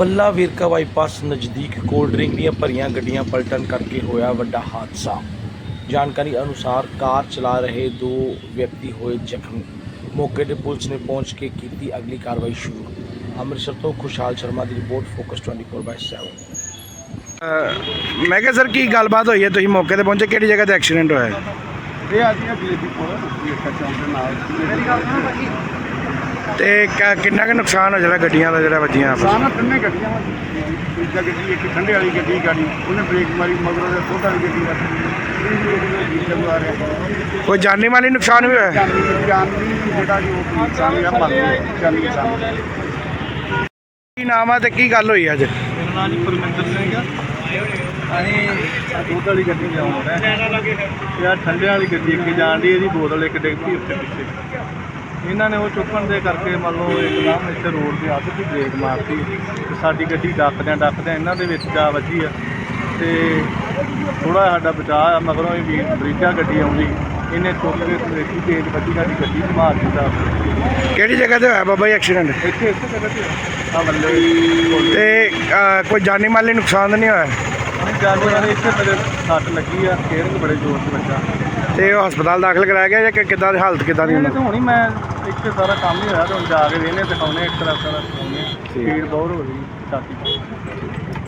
ਵੱਲਾ Verka bypass ਨਜ਼ਦੀਕ cold drink ਦੀਆਂ ਭਰੀਆਂ ਗੱਡੀਆਂ ਪਲਟਣ ਕਰਕੇ ਹੋਇਆ ਵੱਡਾ ਹਾਦਸਾ। ਜਾਣਕਾਰੀ ਅਨੁਸਾਰ ਕਾਰ ਚਲਾ ਰਹੇ ਦੋ ਵਿਅਕਤੀ ਹੋਏ ਜ਼ਖਮੀ। ਮੌਕੇ ਤੇ ਪੁਲਿਸ ਨੇ ਪਹੁੰਚ ਕੇ ਕੀਤੀ ਅਗਲੀ ਕਾਰਵਾਈ ਸ਼ੁਰੂ। ਅੰਮ੍ਰਿਤਸਰ ਤੋਂ ਖੁਸ਼ਹਾਲ ਸ਼ਰਮਾ ਦੀ ਰਿਪੋਰਟ ਫੋਕਸ 24/7 ਮੈਂ ਕਿਹਾ ਸਰ ਕੀ ਗੱਲਬਾਤ ਹੋਈ ਹੈ? ਤੁਸੀਂ ਮੌਕੇ ਤੇ ਪਹੁੰਚੇ? ਕਿਹੜੀ ਜਗ੍ਹਾ ਤੇ ਐਕਸੀਡੈਂਟ ਹੋਇਆ ਹੈ? ਇਹ ਆ ਜੀ ਬੀਜੇਪੀ ਕੋਲ ਵੇਖਾ ਚੌਂਕ ਦੇ ਨਾਲ। ਮੇਰੀ ਗੱਲ ਸੁਣੋ ਭਾਜੀ। ਤੇ ਕ- ਕਿੰਨਾ ਕੁ ਨੁਕਸਾਨ ਹੋ ਜਿਹੜਾ ਗੱਡੀਆਂ ਦਾ ਜਿਹੜਾ ਵੱਜੀਆਂ ਆਪਸ ਸਾਨਾ ਤਿੰਨੇ ਗੱਡੀਆਂ ਵਾ ਦੂਜਾ ਗੱਡੀ ਇੱਕ ਠੰਡੇ ਵਾਲੀ ਗੱਡੀ ਗਾੜੀ ਉਹਨੇ ਬ੍ਰੇਕ ਮਾਰੀ ਮਗਰੋਂ ਦੇ ਛੋਟਾ ਵਾਲੀ ਗੱਡੀ ਦਾ ਇਹ ਵੀ ਉਹਦੇ ਜੀਪ ਲਗਾ ਰਿਹਾ ਵਿੱਚ? ਕੋਈ ਜਾਨੀ ਮਾਲੀ ਨੁਕਸਾਨ ਵੀ ਹੋਇਆ? ਜਾਨੀ ਜਾਨੀ ਜਿਹੜਾ ਜੋ ਨੁਕਸਾਨ ਆ ਮੰਨ ਜਾਨੀ ਨੁਕਸਾਨ ਕੀ ਨਾਮ ਆ ਤੇ ਕੀ ਗੱਲ ਹੋਈ ਅੱਜ? ਮੇਰਾ ਨਾਮ ਜੀ ਪਰਮਿੰਦਰ ਸਿੰਘ ਆ। ਅਸੀਂ ਦੁੱਧ ਵਾਲੀ ਗੱਡੀ ਲਿਆਉਣ ਰਹੇ ਯਾਰ ਠੰਡੇ ਵਾਲੀ ਗੱਡੀ ਅੱਗੇ ਜਾਣ ਦੀ ਇਹਦੀ ਬੋਤਲ ਇੱਕ ਡਿੱਗ ਪਈ ਉੱਤੇ ਪਿੱਛੇ। ਇਹਨਾਂ ਨੇ ਉਹ ਚੁੱਕਣ ਦੇ ਕਰਕੇ ਮੰਨ ਲਓ ਇੱਕਦਮ ਇੱਥੇ ਰੋਡ ਤੇ ਅੱਧ ਦੀ ਬ੍ਰੇਕ ਮਾਰਤੀ ਤੇ ਸਾਡੀ ਗੱਡੀ ਡੱਕਦਿਆਂ ਡੱਕਦਿਆਂ ਇਹਨਾਂ ਦੇ ਵਿੱਚ ਜਾ ਵੱਜੀ ਆ। ਤੇ ਥੋੜਾ ਸਾਡਾ ਬਚਾਅ ਆ ਮਗਰੋਂ ਇਹ ਵੀ ਬਰੀਜਾ ਗੱਡੀ ਆਉਂਦੀ ਇਹਨੇ ਚੁੱਕ ਕੇ ਵੇਖੀ ਤੇਜ਼ ਵੱਜੀ ਸਾਡੀ ਗੱਡੀ ਚ ਮਾਰ ਦਿੱਤਾ। ਕਿਹੜੀ ਜਗ੍ਹਾ ਤੇ ਹੋਇਆ ਬਾਬਾ ਜੀ ਐਕਸੀਡੈਂਟ ਇੱਥੇ ਇੱਥੇ ਜਗ੍ਹਾ ਤੇ ਆ ਬੱਲੇ ਤੇ ਕੋਈ ਜਾਨੀ ਮਾਲੀ ਨੁਕਸਾਨ ਤਾਂ ਨਹੀਂ ਹੋਇਆ? ਜਾਨੀ ਵਾਲੇ ਇੱਥੇ ਮੇਰੇ ਸੱਟ ਲੱਗੀ ਆ ਸਟੇਅਰਿੰਗ ਬੜੇ ਜ਼ੋਰ ਤੇ ਵੱਜਾ। ਤੇ ਉਹ ਹਸਪਤਾਲ ਦਾਖਲ ਕਰਾਇਆ ਗਿਆ ਜਾਂ ਕਿ ਕਿੱਦਾਂ ਦੀ ਹਾਲਤ ਕਿੱਦਾਂ ਦੀ ਇਹਨੇ ਉਹਨਾਂ ਤਾਂ ਹੁਣੀ ਮੈਂ ਇੱਥੇ ਸਾਰਾ ਕੰਮ ਹੀ ਹੋਇਆ ਤੇ ਹੁਣ ਜਾ ਕੇ ਵੇਨੇ ਦਿਖਾਉਣੇ ਇੱਕ ਤਰ੍ਹਾਂ ਦਾ ਦਿਖਾਉਣੇ ਭੀੜ ਬਹੁਤ ਹੋ ਰਹੀ 'ਚ।